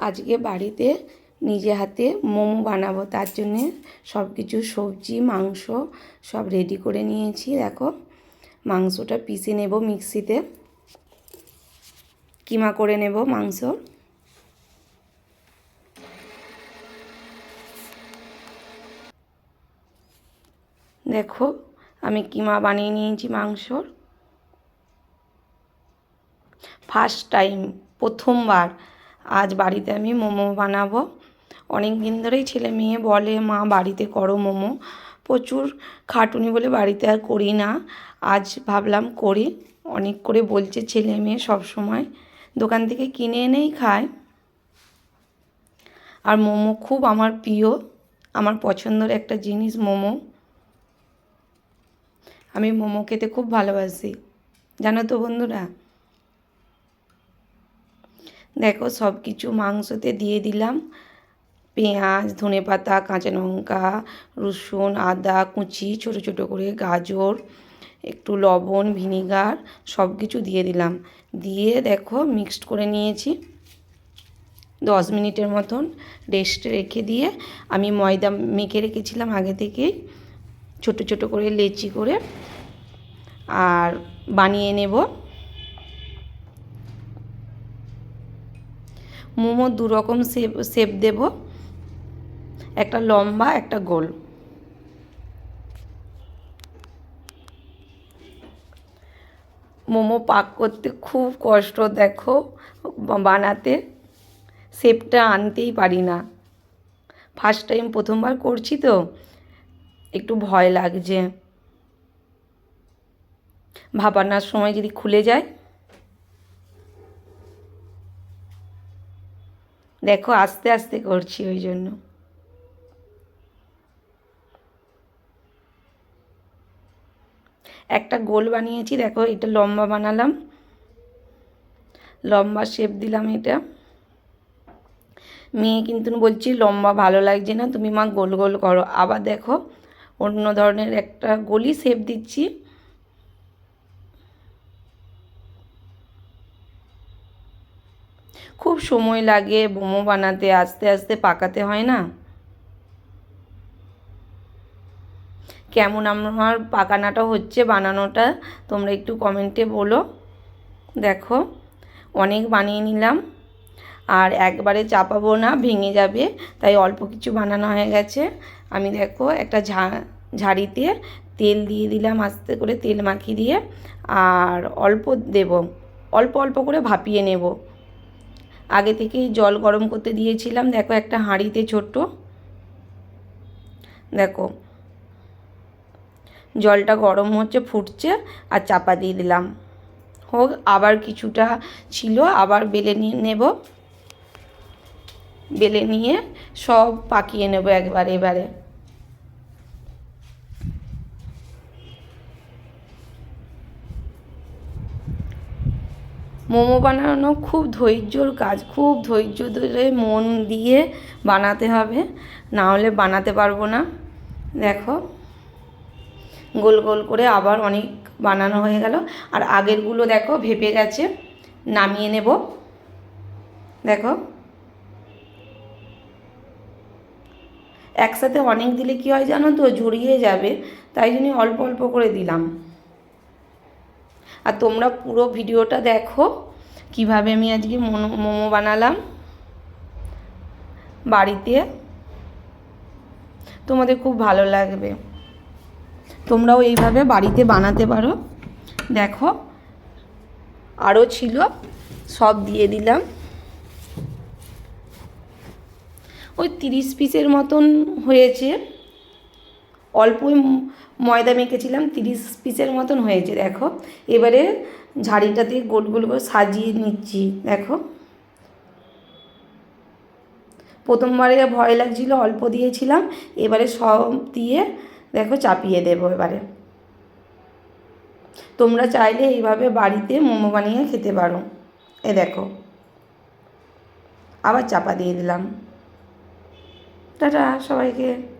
আজকে বাড়িতে নিজে হাতে মোমো বানাবো, তার জন্যে সব কিছু সবজি, মাংস সব রেডি করে নিয়েছি। দেখো, মাংসটা পিষে নেব মিক্সিতে। কিমা করে নেব মাংস? দেখো, আমি কিমা বানিয়ে নিয়েছি মাংসর। ফার্স্ট টাইম প্রথমবার আজ বাড়িতে আমি মোমো বানাবো। অনেক দিন ধরেই ছেলে মেয়ে বলে, মা, বাড়িতে করো মোমো। প্রচুর খাটুনি বলে বাড়িতে আর করি না। আজ ভাবলাম করি। অনেক করে বলছে ছেলে মেয়ে সব সময়। দোকান থেকে কিনে এনেই খায়। আর মোমো খুব আমার প্রিয়। আমার পছন্দের একটা জিনিস মোমো। আমি মোমো খেতে খুব ভালোবাসি। জানো তো বন্ধুরা দেখো সব কিছু মাংসতে দিয়ে দিলাম। পেঁয়াজ ধনে পাতা কাঁচা লঙ্কা, রসুন, আদা, কুচি, ছোট ছোট করে গাজর, একটু লবণ, ভিনিগার সব কিছু দিয়ে দিলাম। দিয়ে দেখো মিক্সড করে নিয়েছি। দশ মিনিটের মতন রেস্টে রেখে দিয়ে আমি ময়দা মেখে রেখেছিলাম আগে থেকেই। ছোট ছোট করে লেচি করে আর বানিয়ে নেব। মোমো দু রকম শেপ শেপ দেব। একটা লম্বা, একটা গোল। মোমো পাক করতে খুব কষ্ট, দেখো, বানাতে। শেপটা আনতেই পারি না। ফার্স্ট টাইম প্রথমবার করছি তো, একটু ভয় লাগছে। ভাপানোর সময় যদি খুলে যায় দেখো আস্তে আস্তে করছি ওই জন্য। একটা গোল বানিয়েছি, দেখো এটা লম্বা বানালাম। লম্বা শেপ দিলাম এটা। মেয়ে কিন্তু বলছি, লম্বা ভালো লাগছে না, তুমি মা গোল গোল করো। আবার দেখো অন্য ধরনের একটা গলি শেপ দিচ্ছি। খুব সময় লাগে মোমো বানাতে, আস্তে আস্তে পাকাতে, হয় না? কেমন আমার পাকানাটা হচ্ছে বানানোটা, তোমরা একটু কমেন্টে বলো। দেখো, অনেক বানিয়ে নিলাম। আর একবারে চাপাবো না, ভেঙে যাবে, তাই অল্প কিছু বানানো হয়ে গেছে। আমি দেখো, একটা ঝা, ঝাড়িতে তেল দিয়ে দিলাম, আস্তে করে তেল মাখিয়ে দিয়ে, আর অল্প দেব, অল্প অল্প করে ভাপিয়ে নেব। আগে থেকেই জল গরম করতে দিয়েছিলাম। দেখো একটা হাঁড়িতে ছোট্ট। দেখো, জলটা গরম হচ্ছে, ফুটছে আর চাপা দিয়ে দিলাম। হোক, আবার কিছুটা ছিল, আবার বেলে নিয়ে নেব। বেলে নিয়ে সব পাকিয়ে নেব একবার, এবারে। মোমো বানানো খুব ধৈর্যর কাজ, খুব ধৈর্য ধরে মন দিয়ে বানাতে হবে, না হলে বানাতে পারব না। দেখো, গোল গোল করে আবার অনেক বানানো হয়ে গেল। আর আগেরগুলো দেখো ভেপে গেছে, নামিয়ে নেব। দেখো, একসাথে অনেক দিলে কী হয় জানো তো জড়িয়ে যাবে, তাই জন্য অল্প অল্প করে দিলাম। আর তোমরা পুরো ভিডিওটা দেখো কীভাবে আমি আজকে মোমো বানালাম বাড়িতে। তোমাদের খুব ভালো লাগবে। তোমরাও এইভাবে বাড়িতে বানাতে পারো। দেখো আরও ছিল, সব দিয়ে দিলাম। ওই তিরিশ পিসের মতন হয়েছে। অল্পই ময়দা মেখেছিলাম, তিরিশ পিসের মতন হয়েছে, দেখো। এবারে ঝাড়িটাতে গোল গোল করে সাজিয়ে নিচ্ছি, দেখো। প্রথমবারে ভয় লাগছিল, অল্প দিয়েছিলাম, এবারে সব দিয়ে, দেখো, চাপিয়ে দেবো এবারে। তোমরা চাইলে এইভাবে বাড়িতে মোমো বানিয়ে খেতে পারো। এ দেখো। আবার চাপা দিয়ে দিলাম। টাটা, সবাইকে।